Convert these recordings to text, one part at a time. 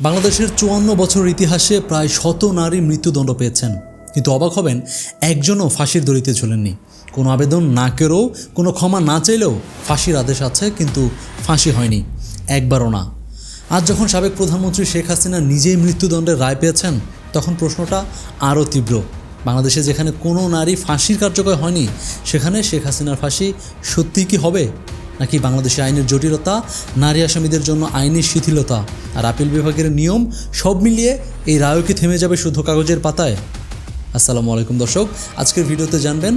বাংলাদেশের চুয়ান্ন বছরের ইতিহাসে প্রায় শত নারী মৃত্যুদণ্ড পেয়েছেন। কিন্তু অবাক হবেন, একজনও ফাঁসির দড়িতে ঝুলেননি। কোনো আবেদন না করেও, কোনো ক্ষমা না চাইলেও ফাঁসির আদেশ আছে, কিন্তু ফাঁসি হয়নি। একবারও না। আজ যখন সাবেক প্রধানমন্ত্রী শেখ হাসিনা নিজেই মৃত্যুদণ্ডের রায় পেয়েছেন, তখন প্রশ্নটা আরও তীব্র। বাংলাদেশে যেখানে কোনো নারী ফাঁসির কার্যকর হয়নি, সেখানে শেখ হাসিনার ফাঁসি সত্যিই কি হবে? নাকি বাংলাদেশে আইনের জটিলতা, নারী আসামিদের জন্য আইনি শিথিলতা আর আপিল বিভাগের নিয়ম সব মিলিয়ে এই রায়ও কি থেমে যাবে শুধু কাগজের পাতায়? আসসালামু আলাইকুম দর্শক, আজকের ভিডিওতে জানবেন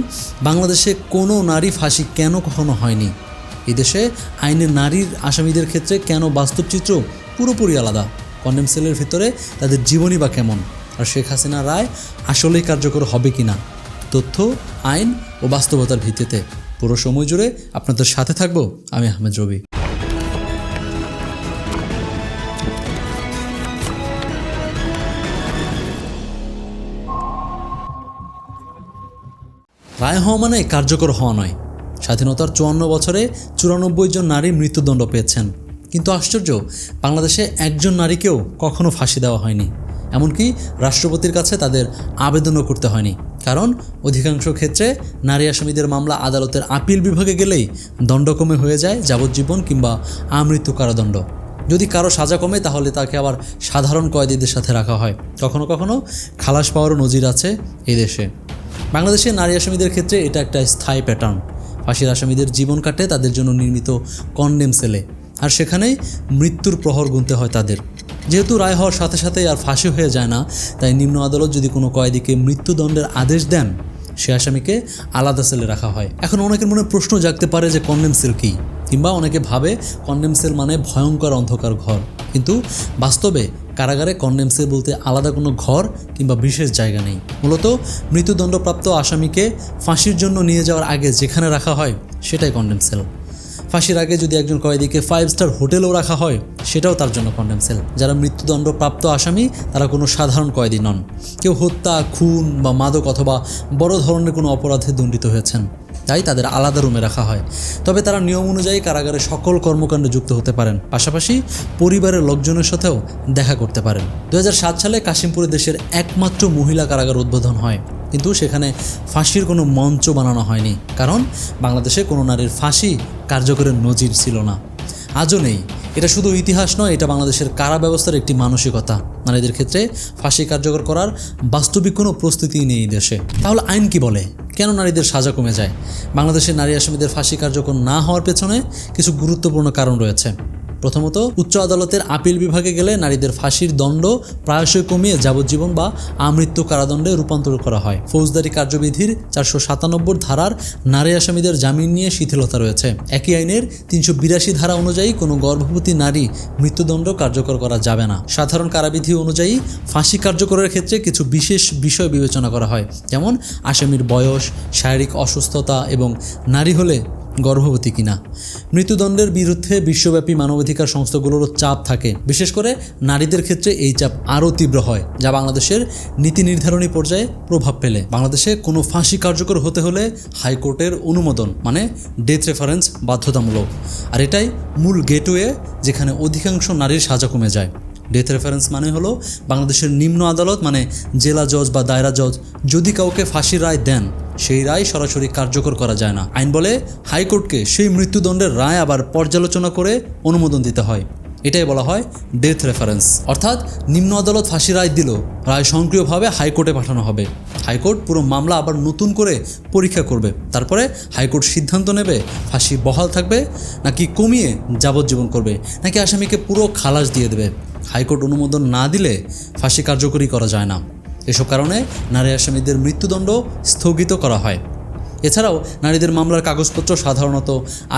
বাংলাদেশে কোনো নারী ফাঁসি কেন কখনো হয়নি? এই দেশে আইনের নারীর আসামিদের ক্ষেত্রে কেন বাস্তব চিত্র পুরোপুরি আলাদা? কন্ডেম সেলের ভিতরে তাদের জীবনী বা কেমন? আর শেখ হাসিনা রায় আসলেই কার্যকর হবে কি না তথ্য, আইন ও বাস্তবতার ভিত্তিতে। পুরো সময় জুড়ে আপনাদের সাথে থাকব আমি আহমেদ রবি। রায় হওয়া মানে কার্যকর হওয়া নয়। স্বাধীনতার চুয়ান্ন বছরে চুরানব্বই জন নারী মৃত্যুদণ্ড পেয়েছেন। কিন্তু আশ্চর্য, বাংলাদেশে একজন নারীকেও কখনো ফাঁসি দেওয়া হয়নি। এমনকি রাষ্ট্রপতির কাছে তাদের আবেদনও করতে হয়নি। কারণ অধিকাংশ ক্ষেত্রে নারী আসামিদের মামলা আদালতের আপিল বিভাগে গেলেই দণ্ড কমে হয়ে যায়, যাবজ্জীবন কিংবা আমৃত্যু কারাদণ্ড। যদি কারও সাজা কমে, তাহলে তাকে আবার সাধারণ কয়েদিদের সাথে রাখা হয়। কখনো কখনো খালাস পাওয়ারও নজির আছে এই দেশে। বাংলাদেশে নারী আসামিদের ক্ষেত্রে এটা একটা স্থায়ী প্যাটার্ন ফাঁসির আসামিদের জীবন কাটে তাদের জন্য নির্মিত কন্ডেম সেলে আর সেখানেই মৃত্যুর প্রহর গুনতে হয় তাদের। যেহেতু রায় হওয়ার সাথে সাথে আর ফাঁসি হয়ে যায় না, তাই নিম্ন আদালত যদি কোনো কয়েদিকে মৃত্যুদণ্ডের আদেশ দেন, সে আসামিকে আলাদা সেলে রাখা হয়। এখন অনেকের মনে প্রশ্ন জাগতে পারে যে কন্ডেম সেল কী, কিংবা অনেকে ভাবে কন্ডেম সেল মানে ভয়ঙ্কর অন্ধকার ঘর। কিন্তু বাস্তবে কারাগারে কন্ডেম সেল বলতে আলাদা কোনো ঘর কিংবা বিশেষ জায়গা নেই। মূলত মৃত্যুদণ্ডপ্রাপ্ত আসামিকে ফাঁসির জন্য নিয়ে যাওয়ার আগে যেখানে রাখা হয়, সেটাই কন্ডেম সেল। ফাঁসির আগে যদি একজন কয়েদিকে ফাইভ স্টার হোটেলেও রাখা হয়, সেটাও তার জন্য কন্ডেম সেল যারা মৃত্যুদণ্ডপ্রাপ্ত আসামি, তারা কোনো সাধারণ কয়েদি নন। কেউ হত্যা, খুন বা মাদক অথবা বড় ধরনের কোনো অপরাধে দণ্ডিত হয়েছেন। তাই তাদের আলাদা রুমে রাখা হয়। তবে তারা নিয়ম অনুযায়ী কারাগারে সকল কর্মকাণ্ডে যুক্ত হতে পারেন। পাশাপাশি পরিবারের লোকজনের সাথেও দেখা করতে পারেন। দু হাজার সাত সালে কাশিমপুরে দেশের একমাত্র মহিলা কারাগার উদ্বোধন হয়। কিন্তু সেখানে ফাঁসির কোনো মঞ্চ বানানো হয়নি। কারণ বাংলাদেশে কোনো নারীর ফাঁসি কার্যকরের নজির ছিল না। আজও নেই। এটা শুধু ইতিহাস নয়, এটা বাংলাদেশের কারা ব্যবস্থার একটি মানসিকতা। নারীদের ক্ষেত্রে ফাঁসি কার্যকর করার বাস্তবিক কোনো প্রস্তুতি নেই দেশে। তাহলে আইন কি বলে? কেন নারীদের সাজা কমে যায়? বাংলাদেশের নারী আসামিদের ফাঁসি কার্যকর না হওয়ার পেছনে কিছু গুরুত্বপূর্ণ কারণ রয়েছে। প্রথমত, উচ্চ আদালতের আপিল বিভাগে গেলে নারীদের ফাঁসির দণ্ড প্রায়শই কমিয়ে যাবজ্জীবন বা আমৃত্যু কারাদণ্ডে রূপান্তর করা হয়। ফৌজদারি কার্যবিধির চারশো সাতানব্বই ধারার নারী আসামিদের জামিন নিয়ে শিথিলতা রয়েছে। একই আইনের তিনশো বিরাশি ধারা অনুযায়ী কোনো গর্ভবতী নারী মৃত্যুদণ্ড কার্যকর করা যাবে না। সাধারণ কারাবিধি অনুযায়ী ফাঁসি কার্যকরের ক্ষেত্রে কিছু বিশেষ বিষয় বিবেচনা করা হয়। যেমন, আসামির বয়স, শারীরিক অসুস্থতা এবং নারী হলে গর্ভবতী কিনা। মৃত্যুদণ্ডের বিরুদ্ধে বিশ্বব্যাপী মানবাধিকার সংস্থাগুলোরও চাপ থাকে। বিশেষ করে নারীদের ক্ষেত্রে এই চাপ আরও তীব্র হয়, যা বাংলাদেশের নীতি নির্ধারণী পর্যায়ে প্রভাব ফেলে। বাংলাদেশে কোনো ফাঁসি কার্যকর হতে হলে হাইকোর্টের অনুমোদন মানে ডেথ রেফারেন্স, বাধ্যতামূলক। আর এটাই মূল গেটওয়ে, যেখানে অধিকাংশ নারীর সাজা কমে যায়। ডেথ রেফারেন্স মানে হলো বাংলাদেশের নিম্ন আদালত মানে জেলা জজ বা দায়রা জজ, যদি কাউকে ফাঁসির রায় দেন, সেই রায় সরাসরি কার্যকর করা যায় না। আইন বলে হাইকোর্টকে সেই মৃত্যুদণ্ডের রায় আবার পর্যালোচনা করে অনুমোদন দিতে হয়। এটাই বলা হয় ডেথ রেফারেন্স অর্থাৎ নিম্ন আদালত ফাঁসি রায় দিল, রায় সক্রিয়ভাবে হাইকোর্টে পাঠানো হবে। হাইকোর্ট পুরো মামলা আবার নতুন করে পরীক্ষা করবে। তারপরে হাইকোর্ট সিদ্ধান্ত নেবে, ফাঁসি বহাল থাকবে, নাকি কমিয়ে যাবজ্জীবন করবে, নাকি আসামিকে পুরো খালাস দিয়ে দেবে। হাইকোর্ট অনুমোদন না দিলে ফাঁসি কার্যকরী করা যায় না। এসব কারণে নারী আসামিদের মৃত্যুদণ্ড স্থগিত করা হয়। এছাড়াও নারীদের মামলার কাগজপত্র সাধারণত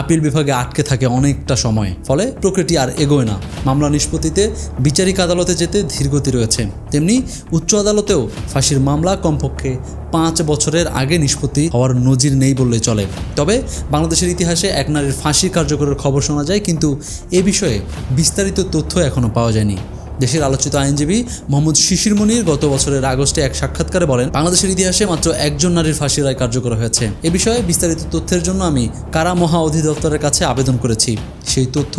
আপিল বিভাগে আটকে থাকে অনেকটা সময়। ফলে প্রকৃতি আর এগোয় না। মামলা নিষ্পত্তিতে বিচারিক আদালতে যেতে ধীরগতি রয়েছে। তেমনি উচ্চ আদালতেও ফাঁসির মামলা কমপক্ষে পাঁচ বছরের আগে নিষ্পত্তি হওয়ার নজির নেই বললে চলে। তবে বাংলাদেশের ইতিহাসে এক নারীর ফাঁসি কার্যকরের খবর শোনা যায়, কিন্তু এ বিষয়ে বিস্তারিত তথ্য এখনও পাওয়া যায়নি। দেশের আলোচিত আইনজীবী মোহাম্মদ শিশির মনির গত বছরের আগস্টে এক সাক্ষাৎকারে বলেন, বাংলাদেশের ইতিহাসে মাত্র একজন নারীর ফাঁসি রায় কার্যকর হয়েছে। এ বিষয়ে বিস্তারিত তথ্যের জন্য আমি কারা মহা অধিদপ্তরের কাছে আবেদন করেছি। সেই তথ্য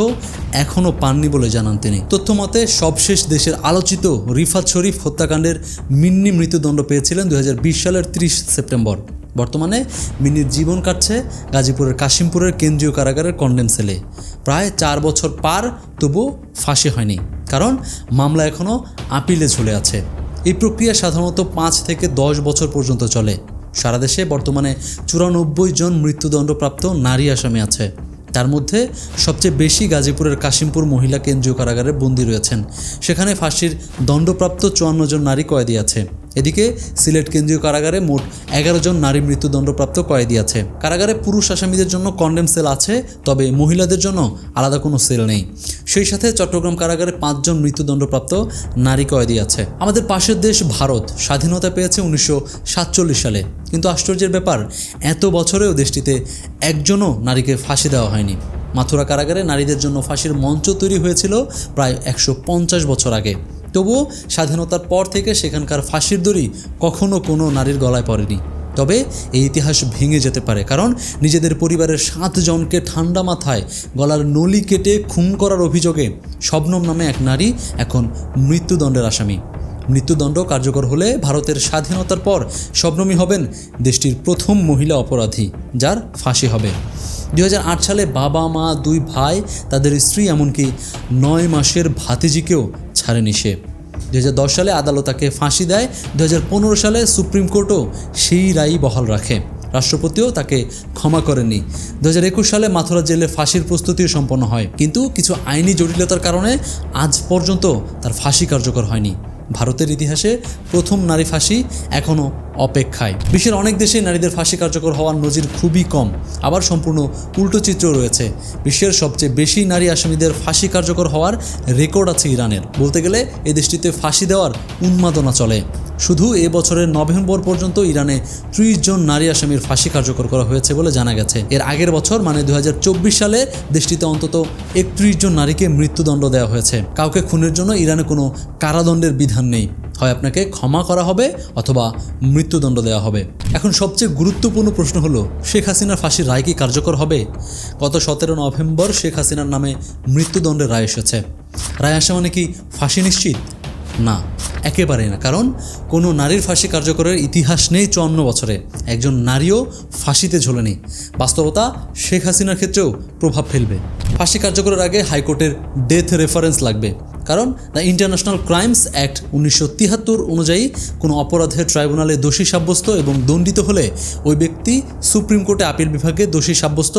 এখনও পাননি বলে জানান তিনি। তথ্য মতে সবশেষ দেশের আলোচিত রিফাত শরীফ হত্যাকাণ্ডের মিন্নি মৃত্যুদণ্ড পেয়েছিলেন দু হাজার বিশ সালের ত্রিশ সেপ্টেম্বর। বর্তমানে মিনির জীবন কাটছে গাজীপুরের কাশিমপুরের কেন্দ্রীয় কারাগারের কন্ডেম সেলে। প্রায় চার বছর পার তবু ফাঁসি হয়নি। কারণ মামলা এখনও আপিলে ঝুলে আছে। এই প্রক্রিয়া সাধারণত পাঁচ থেকে দশ বছর পর্যন্ত চলে। সারা দেশে বর্তমানে চুরানব্বই জন মৃত্যুদণ্ডপ্রাপ্ত নারী আসামি আছে। তার মধ্যে সবচেয়ে বেশি গাজীপুরের কাশিমপুর মহিলা কেন্দ্রীয় কারাগারে বন্দী রয়েছেন। সেখানে ফাঁসির দণ্ডপ্রাপ্ত চুয়ান্ন জন নারী কয়েদি আছে। এদিকে সিলেট কেন্দ্রীয় কারাগারে মোট এগারো জন নারী মৃত্যুদণ্ডপ্রাপ্ত কয়েদি আছে। কারাগারে পুরুষ আসামিদের জন্য কন্ডেম সেল আছে, তবে মহিলাদের জন্য আলাদা কোনো সেল নেই। সেই সাথে চট্টগ্রাম কারাগারে পাঁচজন মৃত্যুদণ্ডপ্রাপ্ত নারী কয়েদি আছে। আমাদের পাশের দেশ ভারত স্বাধীনতা পেয়েছে উনিশশো সাতচল্লিশ সালে। কিন্তু আশ্চর্যের ব্যাপার, এত বছরেও দেশটিতে একজনও নারীকে ফাঁসি দেওয়া হয়নি। মাথুরা কারাগারে নারীদের জন্য ফাঁসির মঞ্চ তৈরি হয়েছিল প্রায় একশো পঞ্চাশ বছর আগে। তবুও স্বাধীনতার পর থেকে সেখানকার ফাঁসির দড়ি কখনো কোনো নারীর গলায় পড়েনি। তবে এই ইতিহাস ভেঙে যেতে পারে, কারণ নিজেদের পরিবারের সাতজনকে ঠান্ডা মাথায় গলার নলি কেটে খুন করার অভিযোগে শবনম নামে এক নারী এখন মৃত্যুদণ্ডের আসামি। মৃত্যুদণ্ড কার্যকর হলে ভারতের স্বাধীনতার পর শবনমী হবেন দেশটির প্রথম মহিলা অপরাধী, যার ফাঁসি হবে। দু হাজার আট সালে বাবা, মা, দুই ভাই, তাদের স্ত্রী এমনকি নয় মাসের ভাতিজিকেও ছাড়েনি সে। দু হাজার দশ সালে আদালত তাকে ফাঁসি দেয়। দু হাজার পনেরো সালে সুপ্রিম কোর্টও সেই রায়ই বহাল রাখে। রাষ্ট্রপতিও তাকে ক্ষমা করেনি দু হাজার একুশ সালে মাথুরা জেলে ফাঁসির প্রস্তুতিও সম্পন্ন হয়। কিন্তু কিছু আইনি জটিলতার কারণে আজ পর্যন্ত তার ফাঁসি কার্যকর হয়নি। ভারতের ইতিহাসে প্রথম নারী ফাঁসি এখনও অপেক্ষায়। বিশ্বের অনেক দেশে নারীদের ফাঁসি কার্যকর হওয়ার নজির খুবই কম। আবার সম্পূর্ণ উল্টো চিত্র রয়েছে। বিশ্বের সবচেয়ে বেশি নারী আসামিদের ফাঁসি কার্যকর হওয়ার রেকর্ড আছে ইরানের। বলতে গেলে, এ দেশটিতে ফাঁসি দেওয়ার উন্মাদনা চলে। শুধু এ বছরের নভেম্বর পর্যন্ত ইরানে ত্রিশ জন নারী আসামির ফাঁসি কার্যকর করা হয়েছে বলে জানা গেছে। এর আগের বছর মানে দু হাজার চব্বিশ সালে, দেশটিতে অন্তত একত্রিশ জন নারীকে মৃত্যুদণ্ড দেওয়া হয়েছে। কাউকে খুনের জন্য ইরানে কোনো কারাদণ্ডের বিধান নেই। হয় আপনাকে ক্ষমা করা হবে অথবা মৃত্যুদণ্ড দেওয়া হবে। এখন সবচেয়ে গুরুত্বপূর্ণ প্রশ্ন হলো, শেখ হাসিনার ফাঁসির রায় কি কার্যকর হবে? গত সতেরো নভেম্বর শেখ হাসিনার নামে মৃত্যুদণ্ডের রায় এসেছে। রায় আসা মানে কি ফাঁসি নিশ্চিত? না, একেবারেই না। কারণ কোনো নারীর ফাঁসি কার্যকরের ইতিহাস নেই চুয়ান্ন বছরে। একজন নারীও ফাঁসিতে ঝোলেনি। বাস্তবতা শেখ হাসিনার ক্ষেত্রেও প্রভাব ফেলবে। ফাঁসি কার্যকরের আগে হাইকোর্টের ডেথ রেফারেন্স লাগবে। কারণ দ্য ইন্টারন্যাশনাল ক্রাইমস অ্যাক্ট উনিশশো তিয়াত্তর অনুযায়ী কোনো অপরাধের ট্রাইব্যুনালে দোষী সাব্যস্ত এবং দণ্ডিত হলে ওই ব্যক্তি সুপ্রিম কোর্টে আপিল বিভাগে দোষী সাব্যস্ত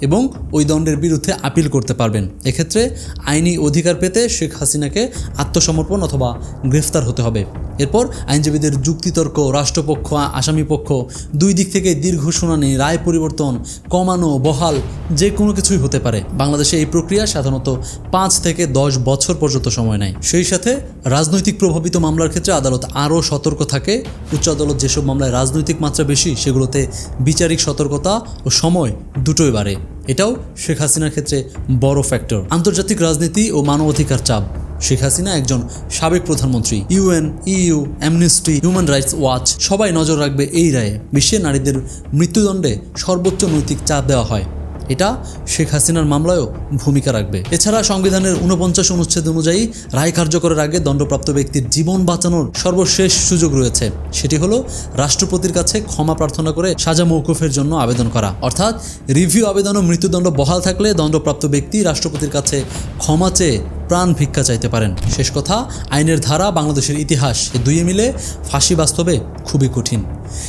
এবং ওই দণ্ডের বিরুদ্ধে আপিল করতে পারবেন। এক্ষেত্রে আইনি অধিকার পেতে শেখ হাসিনাকে আত্মসমর্পণ অথবা গ্রেফতার হতে হবে। এরপর আইনজীবীদের যুক্তিতর্ক, রাষ্ট্রপক্ষ, আসামিপক্ষ, দুই দিক থেকে দীর্ঘ শুনানি, রায় পরিবর্তন, কমানো, বহাল, যে কোনো কিছুই হতে পারে। বাংলাদেশে এই প্রক্রিয়া সাধারণত পাঁচ থেকে দশ বছর পর্যন্ত সময় নেয়। সেই সাথে রাজনৈতিক প্রভাবিত মামলার ক্ষেত্রে আদালত আরও সতর্ক থাকে। উচ্চ আদালত যেসব মামলায় রাজনৈতিক মাত্রা বেশি, সেগুলোতে বিচারিক সতর্কতা ও সময় দুটোই বাড়ে। এটাও শেখ হাসিনার ক্ষেত্রে বড় ফ্যাক্টর আন্তর্জাতিক রাজনীতি ও মানবাধিকার চাপ। শেখ হাসিনা একজন সাবেক প্রধানমন্ত্রী, UN, EU, Amnesty, Human Rights Watch, সবাই নজর রাখবে এই রায়ে। বিশ্বে নারীদের মৃত্যুদণ্ডে সর্বোচ্চ নৈতিক চাপ দেওয়া হয়। এটা শেখ হাসিনার মামলায়ও ভূমিকা রাখবে। এছাড়া সংবিধানের উনপঞ্চাশ অনুচ্ছেদ অনুযায়ী রায় কার্যকরের আগে দণ্ডপ্রাপ্ত ব্যক্তির জীবন বাঁচানোর সর্বশেষ সুযোগ রয়েছে। সেটি হলো রাষ্ট্রপতির কাছে ক্ষমা প্রার্থনা করে সাজা মৌকুফের জন্য আবেদন করা। অর্থাৎ রিভিউ আবেদন ও মৃত্যুদণ্ড বহাল থাকলে দণ্ডপ্রাপ্ত ব্যক্তি রাষ্ট্রপতির কাছে ক্ষমা চেয়ে প্রাণ ভিক্ষা চাইতে পারেন। শেষ কথা, আইনের ধারা বাংলাদেশের ইতিহাস, এ দুইয়ে মিলে ফাঁসি বাস্তবে খুবই কঠিন।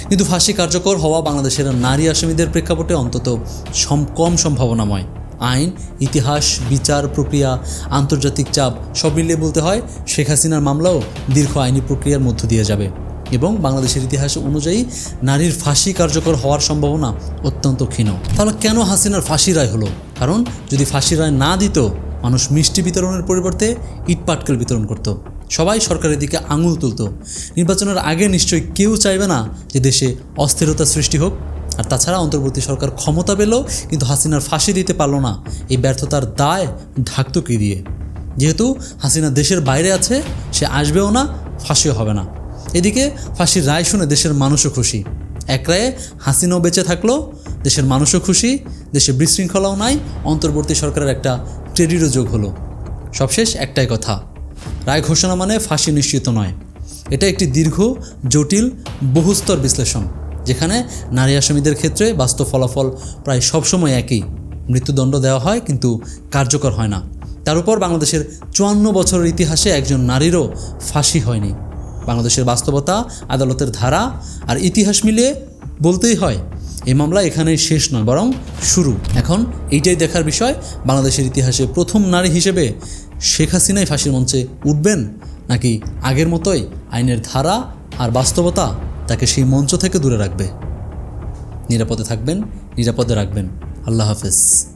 কিন্তু ফাঁসি কার্যকর হওয়া বাংলাদেশের নারী আসামিদের প্রেক্ষাপটে অন্তত কম সম্ভাবনাময়। আইন, ইতিহাস, বিচার প্রক্রিয়া, আন্তর্জাতিক চাপ সব মিলিয়ে বলতে হয়, শেখ হাসিনার মামলাও দীর্ঘ আইনি প্রক্রিয়ার মধ্য দিয়ে যাবে। এবং বাংলাদেশের ইতিহাস অনুযায়ী নারীর ফাঁসি কার্যকর হওয়ার সম্ভাবনা অত্যন্ত ক্ষীণ। তাহলে কেন হাসিনার ফাঁসি রায় হলো? কারণ যদি ফাঁসি রায় না দিত মানুষ মিষ্টি বিতরণের পরিবর্তে ইট পাটকেল বিতরণ করত। সবাই সরকারের দিকে আঙুল তুলত। নির্বাচনের আগে নিশ্চয়ই কেউ চাইবে না যে দেশে অস্থিরতা সৃষ্টি হোক। আর তাছাড়া অন্তর্বর্তী সরকার ক্ষমতা পেল কিন্তু হাসিনার ফাঁসি দিতে পারল না। এই ব্যর্থতার দায় ঢাকতো কি দিয়ে? যেহেতু হাসিনা দেশের বাইরে আছে, সে আসবেও না, ফাঁসিও হবে না। এদিকে ফাঁসির রায় শুনে দেশের মানুষও খুশি। এক রায়ে হাসিনাও বেঁচে থাকল, দেশের মানুষও খুশি, দেশে বিশৃঙ্খলাও নাই, অন্তর্বর্তী সরকারের একটা ক্রেডিটও যোগ হলো। সবশেষ একটাই কথা, রায় ঘোষণা মানে ফাঁসি নিশ্চিত নয়। এটা একটি দীর্ঘ, জটিল, বহুস্তর বিশ্লেষণ, যেখানে নারী আসামিদের ক্ষেত্রে বাস্তব ফলাফল প্রায় সবসময় একই। মৃত্যুদণ্ড দেওয়া হয় কিন্তু কার্যকর হয় না। তার উপর বাংলাদেশের চুয়ান্ন বছরের ইতিহাসে একজন নারীরও ফাঁসি হয়নি। বাংলাদেশের বাস্তবতা, আদালতের ধারা আর ইতিহাস মিলিয়ে বলতেই হয় এই মামলা এখানে শেষ নয়, বরং শুরু। এখন এইটাই দেখার বিষয়, বাংলাদেশের ইতিহাসে প্রথম নারী হিসেবে শেখ হাসিনাই ফাঁসির মঞ্চে উঠবেন, নাকি আগের মতোই আইনের ধারা আর বাস্তবতা তাকে সেই মঞ্চ থেকে দূরে রাখবে? নিরাপদে থাকবেন, নিরাপদে রাখবেন। আল্লাহ হাফেজ।